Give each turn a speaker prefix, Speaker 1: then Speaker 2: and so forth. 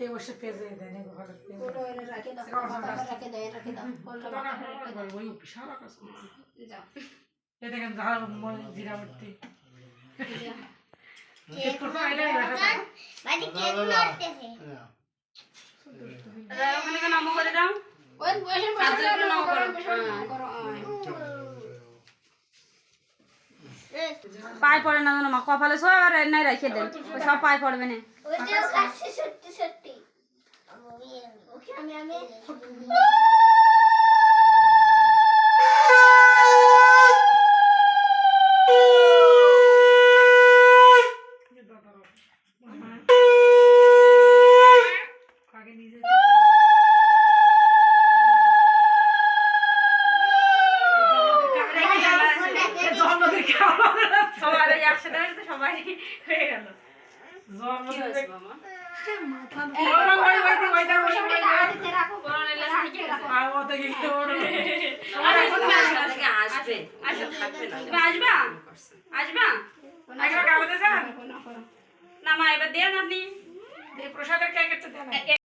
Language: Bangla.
Speaker 1: এই বসে পেজে দেন ওই এ দেখেন ঝাল জিরা কেক
Speaker 2: নড়তেছে
Speaker 3: ওখানে নামো করে দাও।
Speaker 4: ওই বসে
Speaker 3: নাও করো।
Speaker 4: বসে করো আয়।
Speaker 3: পায়ে পড়ে না জানো মা? কপালে সব আর নাই রেখে দেন। সব পায়ে পড়বে না।
Speaker 2: ওই
Speaker 3: এখন থেকে আসবে আসবে থাকবে না মা এবার দেন আপনি।
Speaker 1: এই প্রসাদের দেন।